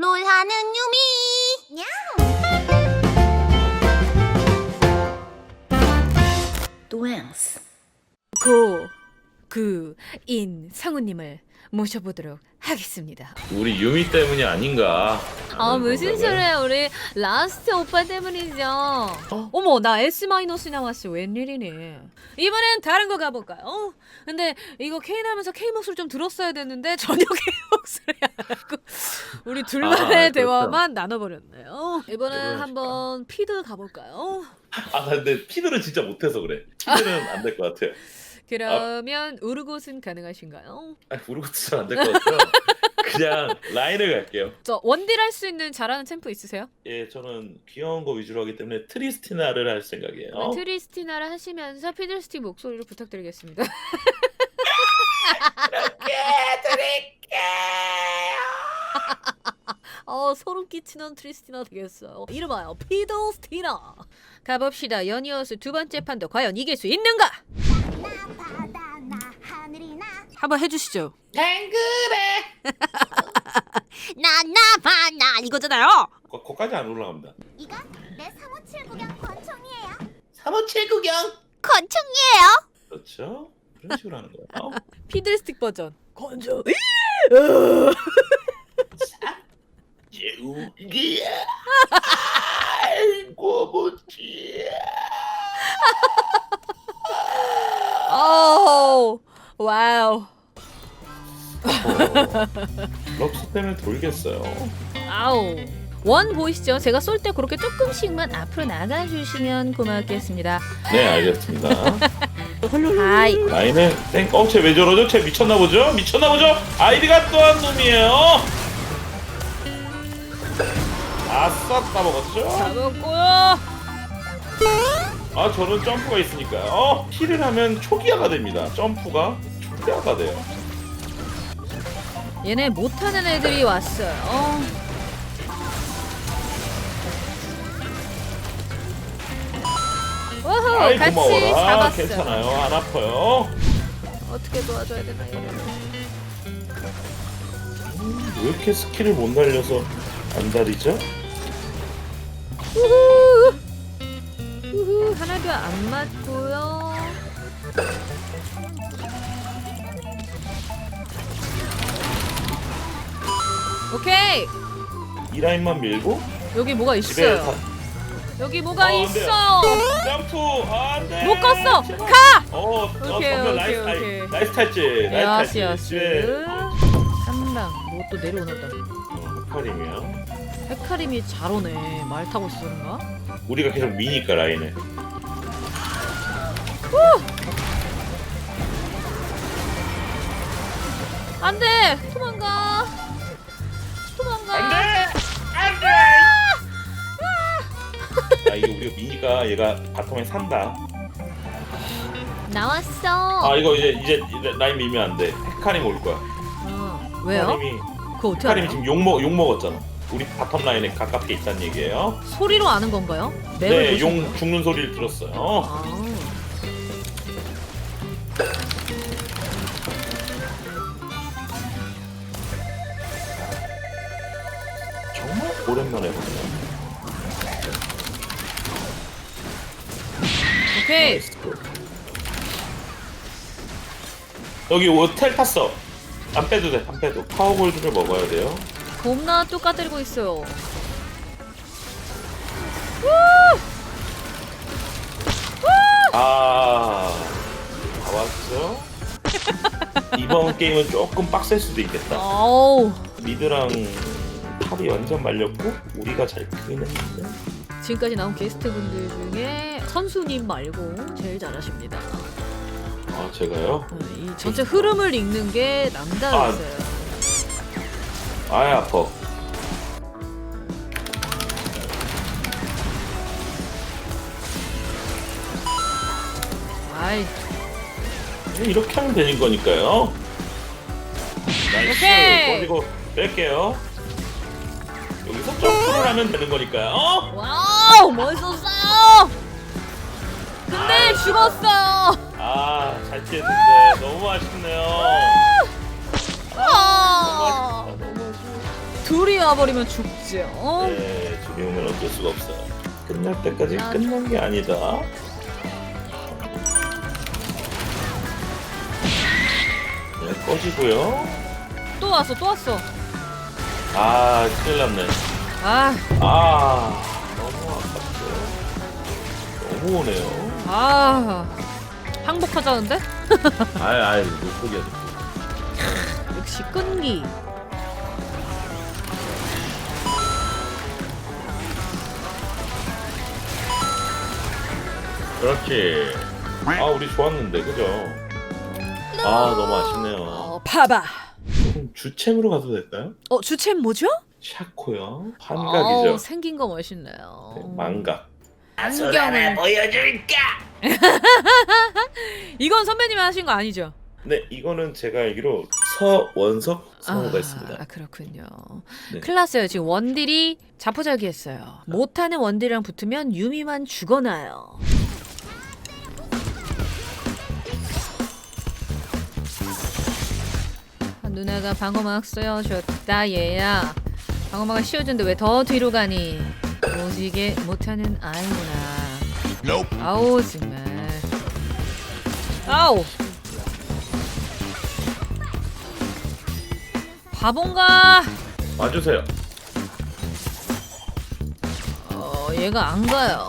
롤하는 유미. 뚜앙스 고, 그, 인, 상우님을 모셔보도록 하겠습니다. 우리 유미 때문이 아닌가. 아, 하는 무슨 생각을. 소리야, 우리 라스트 오빠 때문이죠. 어? 머 나 S 마이너스 나왔어. 웬일이니? 이번엔 다른 거 가볼까요? 근데 이거 K 나면서 K 목소리 좀 들었어야 됐는데 전혀 K 목소리 안 하고 우리 둘만의 아, 그렇죠. 대화만 나눠버렸네요. 이번엔 그러시구나. 한번 피드 가볼까요? 아 근데 피드는 진짜 못해서 그래. 피드는 안 될 것 같아요. 그러면 우르곳은 가능하신가요? 아, 우르고트 잘안 될 것 같아요. 그냥 라인을 갈게요. 저 원딜 할 수 있는 잘하는 챔프 있으세요? 예, 저는 귀여운 거 위주로 하기 때문에 트리스티나를 할 생각이에요. 그러면 트리스티나를 하시면서 피들스틱 목소리로 부탁드리겠습니다. 어 소름 끼치는 트리스티나 되겠어요. 이름하여 피들스티나. 가봅시다. 연이어스 두 번째 판도 과연 이길 수 있는가? 한번 해주시죠. 나나바나 이거잖아요. 거, 거기까지 안 올라갑니다. 이건 내 357 구경 권총이에요. 357 구경. 권총이에요. 그렇죠. 그런 식으로 하는 거예요. 피들스틱 버전. 건조. 아이고 뭐지. 오 와우. 럭스 때문에 돌겠어요. 아우. 원 보이시죠? 제가 쏠 때 그렇게 조금씩만 앞으로 나가주시면 고맙겠습니다. 네, 알겠습니다. 하이. 라인은 땡. 어, 쟤 왜 저러죠? 쟤 미쳤나 보죠? 미쳤나 보죠? 아이디가 또한 놈이에요. 아싸 따먹었죠? 잡았고요. 아 저는 점프가 있으니까요. 힐을 하면 초기화가 됩니다. 점프가 초기화가 돼요. 얘네 못하는 애들이 왔어요. 오호 아이 같이 고마워라. 잡았어. 괜찮아요. 안 아파요. 어떻게 도와줘야 되나 얘를. 음, 왜 이렇게 스킬을 못 날려서 안 다리죠? 우후. 우후 하나도 안 맞고요. 오케이 이 라인만 밀고 여기 뭐가 집에 있어요. 다 여기 뭐가 어, 안 있어. 점프 안돼. 못 갔어. 제발. 가. 어, 어 오케이, 정말 오케이, 나이스 아이, 오케이. 나이스 탈지. 나이스 탈지. 집에 한방 뭐 또 내려오나 보다. 어. 헤카림이 잘 오네. 말 타고 쓰는가? 우리가 계속 미니까 라인을. 안돼. 도망가. 아 이게 우리가 미니까 얘가 바텀에 산다. 나왔어. 아 이거 이제 이제 라인 밀면 안 돼. 헤카림 올 거야. 어, 왜요? 헤카림이 그거 어떻게 헤카림이 알아요? 지금 욕먹 욕 먹었잖아. 우리 바텀 라인에 가깝게 있다는 얘기예요. 소리로 아는 건가요? 맵을 네, 보신 용 거예요? 죽는 소리를 들었어요. 아. 정말 오랜만에 오케이. 여기 호텔 탔어. 안 빼도 돼. 안 빼도. 파워골드를 먹어야 돼요. 겁나 똑같들고 있어요. 아, 다 왔어. 이번 게임은 조금 빡셀 수도 있겠다. 아우. 미드랑 탑이 완전 말렸고 우리가 잘 크긴 했는데. 지금까지 나온 게스트분들 중에 선수님 말고 제일 잘하십니다. 아, 제가요? 어, 이 전체 흐름을 읽는 게 남다르세요. 아예 아파. 아이, 이렇게 하면 되는 거니까요. 나이스. 오케이. 버리고 뺄게요. 여기서 점프를 하면 되는 거니까요. 와우, 멋있었어요. 근데 죽었어요. 아, 잘 피했는데 너무 아쉽네요. 아, 너무 아쉽다. 너무 아쉬워. 둘이 와버리면 죽지. 어? 네, 오면 어쩔 수가 없어요. 끝날 때까지 아. 끝난 게 아니다. 네, 꺼지고요. 또 왔어, 또 왔어. 아, 큰일 났네. 아, 아, 너무. 너무 오네요. 아, 항복하자는데? 아이, 아이, 못 포기하죠. 역시 끈기. 그렇지. 아, 우리 좋았는데, 그죠? 아, 너무 아쉽네요. 어, 봐봐. 주챔으로 가도 될까요? 어, 주챔 뭐죠? 샤코요. 어우, 환각이죠. 생긴 거 멋있네요. 네, 망각. 안경을 보여줄까? 이건 선배님이 하신 거 아니죠? 네, 이거는 제가 알기로 서원석 성우가 있습니다. 아, 그렇군요. 네. 큰일 났어요. 지금 원딜이 자포자기했어요. 못하는 원딜이랑 붙으면 유미만 죽어나요. 아, 누나가 방어막 쏘여줬다 얘야. 방어막을 씌워준데 왜 더 뒤로 가니? 오지게 못하는 아이구나. 아우 정말. 아우. 바본가? 와주세요. 어, 얘가 안 가요.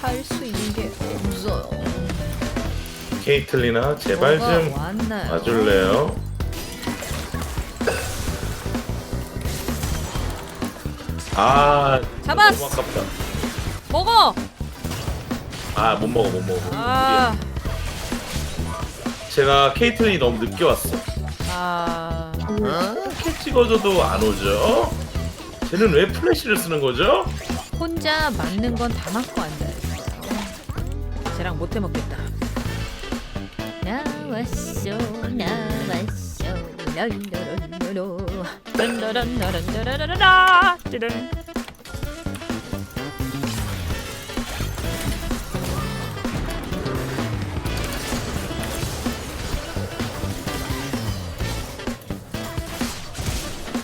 할 수 있는 게 없어요. 케이틀리나 제발 뭐가 좀 왔나요? 와줄래요? 아, 잡았어. 너무 아깝다. 먹어. 아, 못 먹어, 못 먹어. 아, 제가 케이틀린이 너무 늦게 왔어. 아, 이렇게 찍어줘도 안 오죠? 쟤는 왜 플래시를 쓰는 거죠? 혼자 맞는 건다 맞고 앉아. 쟤랑 못해 먹겠다. 나왔어, 나왔어, 란라란라란라라라라, 띠른.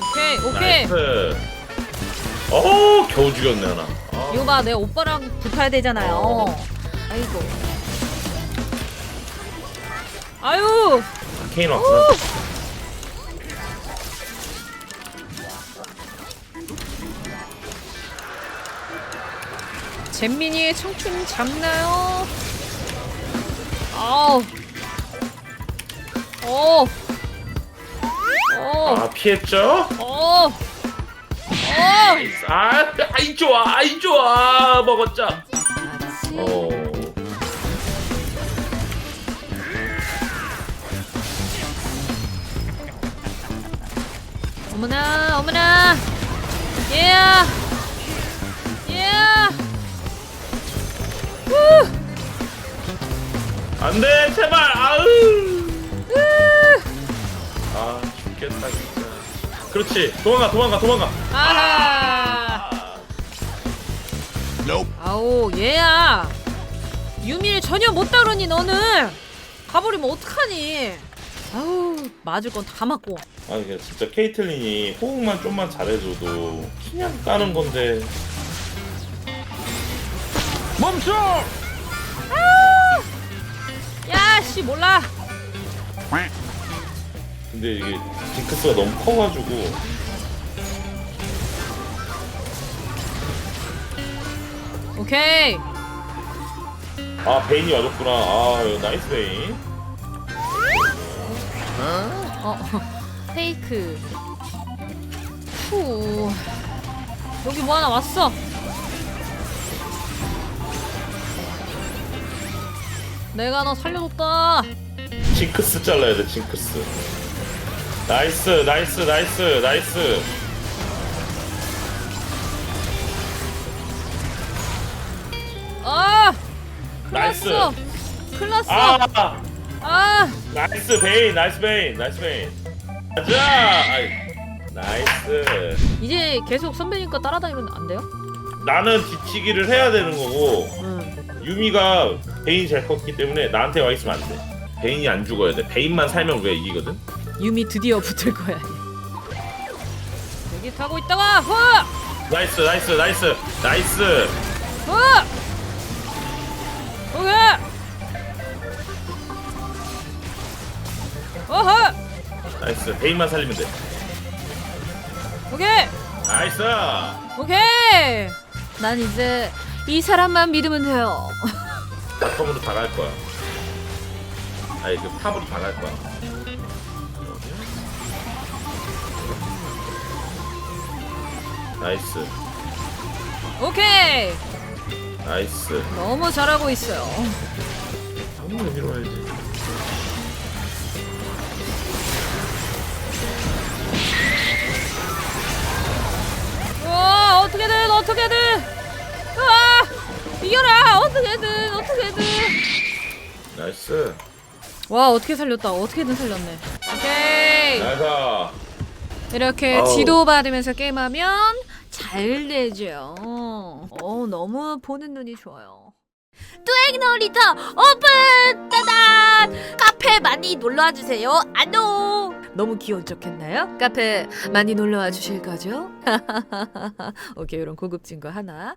오케이, 오케이. 나이스. 어, 겨우 죽였네 하나. 아, 이거 봐, 내 오빠랑 붙어야 되잖아요. 어. 아이고. 아유, 케인 왔구나. 잼민이의 청춘 잡나요? 아우. 어. 어. 아, 피했죠? 어. 어. 아, 아이 좋아, 아이 좋아? 맞지. 어. 어머나, 어머나. 예. 예. 안 돼, 제발, 아으. 아, 죽겠다, 진짜. 그렇지, 도망가, 도망가, 도망가. 아하. 아오 얘야 유미를 전혀 못 다루니 너는 가버리면 어떡하니 아우 맞을 건 다 맞고 아, 이게 진짜 케이틀린이 호응만 좀만 잘해줘도 그냥 까는 건데. 멈춰! 야씨 몰라. 근데 이게 징크스가 너무 커가지고. 오케이. 아 베인이 와줬구나. 아 나이스 베인. 어 페이크. 후. 여기 뭐 하나 왔어 내가 너 살려줬다. 징크스 잘라야 돼 징크스. 나이스 나이스 나이스 나이스. 아! 나이스. 클났어. 클났어. 아! 아! 나이스 베인 나이스 베인 나이스 베인. 가자! 아이, 나이스. 이제 계속 선배님 거 따라다니면 안 돼요? 나는 뒤치기를 해야 되는 거고 응. 유미가 베인이 잘 컸기 때문에 나한테 와 있으면 안 돼 베인이 안 죽어야 돼 베인만 살면 우리가 이기거든 유미 드디어 붙을 거야. 여기 비행기 타고 있다가 후! 나이스 나이스 나이스 나이스 후! 오케이! 어허! 나이스 베인만 살리면 돼 오케이! 나이스 오케이! 난 이제 이 사람만 믿으면 돼요. 바텀으로 다 갈 거야. 아니 그 탑으로 다 갈 거야. 나이스. 오케이! 나이스. 너무 잘하고 있어요. 너무 여기로 와야지. 와 어떻게든 어떻게든. 와 이겨라 어떻게든 어떻게든 나이스 와 어떻게 살렸다 어떻게든 살렸네 오케이 나이스 이렇게 아우. 지도 받으면서 게임하면 잘 되죠 어 너무 보는 눈이 좋아요 뚜행 놀이터 오픈! 따단! 카페 많이 놀러와 주세요. 안녕! 너무 귀여운 척했나요? 카페 많이 놀러와 주실 거죠? 오케이 이런 고급진 거 하나